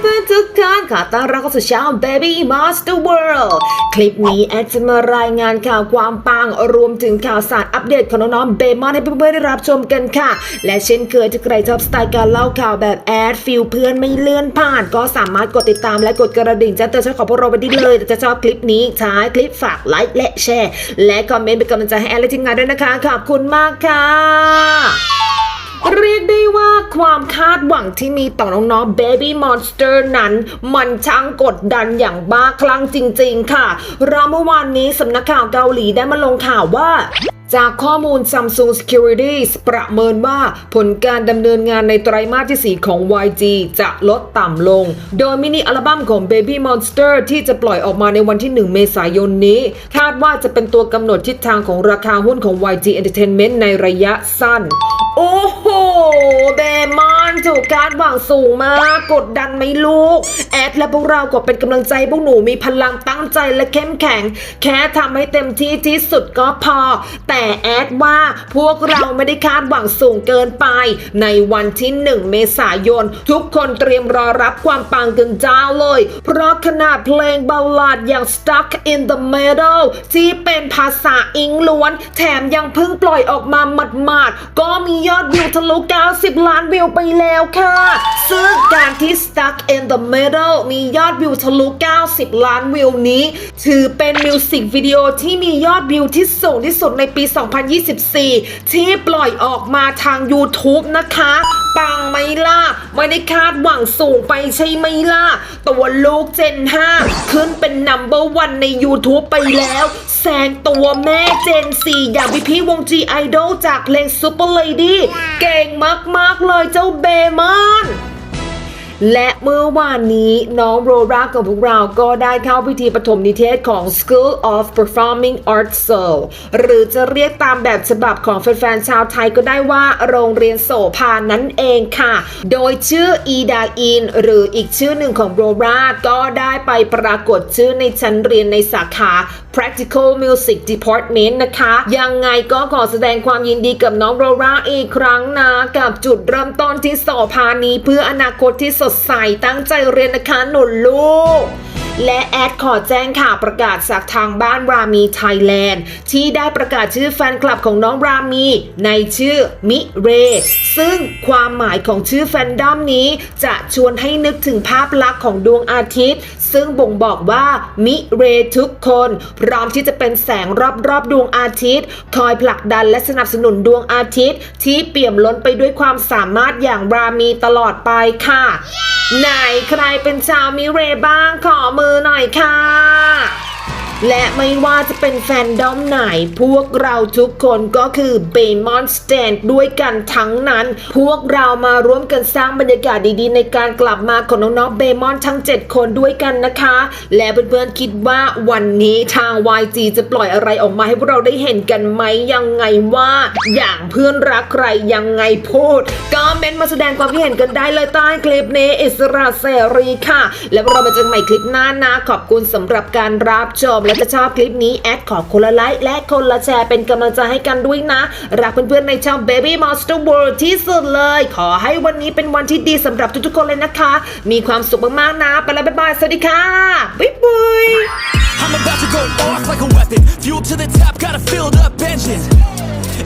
เพื่อนๆทุกท่านขอต้อนรับเข้าสู่ช่อง Baby Monster World คลิปนี้แอดจะมารายงานข่าวความปังรวมถึงข่าวสารอัปเดตของน้องๆเบมอนให้เพื่อนๆได้รับชมกันค่ะ และเช่นเคยถ้าใครชอบสไตล์การเล่าข่าวแบบแอดฟิลเพื่อนไม่เลื่อนผ่าน ก็สามารถกดติดตามและกดกระดิ่งแจ้งเตือนช่องของพวกเราไปได้เลยแต่จะชอบคลิปนี้ท้ายคลิปฝากไลค์และแชร์และคอมเมนต์เป็นกำลังใจให้แอดและทีมงานด้วยนะคะขอบคุณมากค่ะ เรียกได้ว่าความคาดหวังที่มีต่อน้องๆ Baby Monster นั้น มันช่างกดดันอย่างบ้าคลั่งจริง ๆ ค่ะราวเมื่อวานนี้สำนักข่าวเกาหลีได้มาลงข่าวว่า จากข้อมูล Samsung Securities ประเมินว่าผลการดำเนินงานในไตรมาสที่ 4 ของ YG จะลดต่ำลง โดยมินิอัลบั้มของ Baby Monster ที่จะปล่อยออกมาในวันที่ 1 เมษายนนี้ คาดว่าจะเป็นตัวกำหนดทิศทางของราคาหุ้นของ YG Entertainment ในระยะสั้น โอ้โหเบม อนถูกการหวังสูงมาก กดดันไหมลูก แอดและพวกเราก็เป็นกำลังใจพวกหนูมีพลังตั้งใจและเข้มแข็ง แค่ทำให้เต็มที่ที่สุดก็พอ แต่แอดว่าพวกเราไม่ได้คาดหวังสูงเกินไป ในวันที่ 1 เมษายน ทุกคนเตรียมรอรับความปังกันจ้าเลย เพราะขนาดเพลงบัลลาดอย่าง Stuck in the Middle ที่เป็นภาษาอิงล้วน แถมยังเพิ่งปล่อยออกมาหมาดๆก็มียอดวิวทะลุ 90 ล้านวิวไปแล้วค่ะ ซึ่งการที่ Stuck in the Middle มียอดวิวทะลุ 90 ล้านวิวนี้ ถือเป็นมิวสิกวิดีโอที่มียอดวิวที่สูงที่สุดในปี 2024 ที่ปล่อยออกมาทาง YouTube นะคะ ปังไหมล่ะ ไม่ได้คาดหวังสูงไปใช่ไหมล่ะ ตัวลูกเจน 5 ขึ้นเป็นนัมเบอร์วันใน YouTube ไปแล้ว งตัวแม่เจน4อย่างพี่พี่วง G Idol จากเพลง Super Lady เก่งมาก ๆ เลยเจ้าเบมอน และเมื่อวานนี้น้องโรราของพวกเราก็ได้เข้าพิธีปฐมนิเทศของ School of Performing Arts Seoul หรือจะเรียกตามแบบฉบับของแฟนๆชาวไทยก็ได้ว่าโรงเรียนโสภานั่นเองค่ะ โดยชื่ออีดาอิน หรืออีกชื่อหนึ่งของโรราก็ได้ไปปรากฏชื่อในชั้นเรียนในสาขา Practical Music Department นะคะ ยังไงก็ขอแสดงความยินดีกับน้องโรราอีกครั้งนะ กับจุดเริ่มต้นที่โสภานี้เพื่ออนาคตที่สดใสตั้งใจเรียนนะคะหนุนลูก และแอดขอแจ้งข่าวประกาศจากทางบ้านรามีไทยแลนด์ ที่ได้ประกาศชื่อแฟนคลับของน้องรามี ในชื่อมิเร ซึ่งความหมายของชื่อแฟนดอมนี้ จะชวนให้นึกถึงภาพลักษณ์ของดวงอาทิตย์ ซึ่งบ่งบอกว่ามิเรทุกคน พร้อมที่จะเป็นแสงรอบๆดวงอาทิตย์ คอยผลักดันและสนับสนุนดวงอาทิตย์ ที่เปี่ยมล้นไปด้วยความสามารถอย่างรามีตลอดไปค่ะไหนใครเป็นชาวมิเรบ้างขอมือือหน่อยค่ะ และไม่ว่าจะเป็นแฟนดอมไหน พวกเราทุกคนก็คือเบมอนสแตนด้วยกันทั้งนั้น พวกเรามาร่วมกันสร้างบรรยากาศดีๆ ในการกลับมาของน้องๆเบมอนทั้ง 7 คนด้วยกันนะคะ และเพื่อนๆคิดว่าวันนี้ทาง YG จะปล่อยอะไรออกมาให้พวกเราได้เห็นกันไหมยังไงว่า อย่างเพื่อนรักใครยังไงพูดก็เมนต์มาแสดงความคิดเห็นกันได้เลยใต้คลิปนี้อิสระเสรีค่ะ แล้วเรามาเจอกันใหม่คลิปหน้านะขอบคุณสำหรับการรับชมและจะชอบคลิปนี้แอดขอคนละไลค์และคนละแชร์เป็นกำลังใจให้กันด้วยนะ รักเพื่อนๆในช่อง Baby Monster World ที่สุดเลย ขอให้วันนี้เป็นวันที่ดีสำหรับทุกๆคนเลยนะคะ มีความสุขมากๆนะไปแล้วบ๊ายบายสวัสดีค่ะบ๊ายบาย I'm about to go off like a weapon. Fuel to the top, got a filled up engine.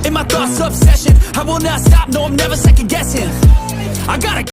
In my thoughts, obsession. I will not stop, no, I'm never second guessing. I gotta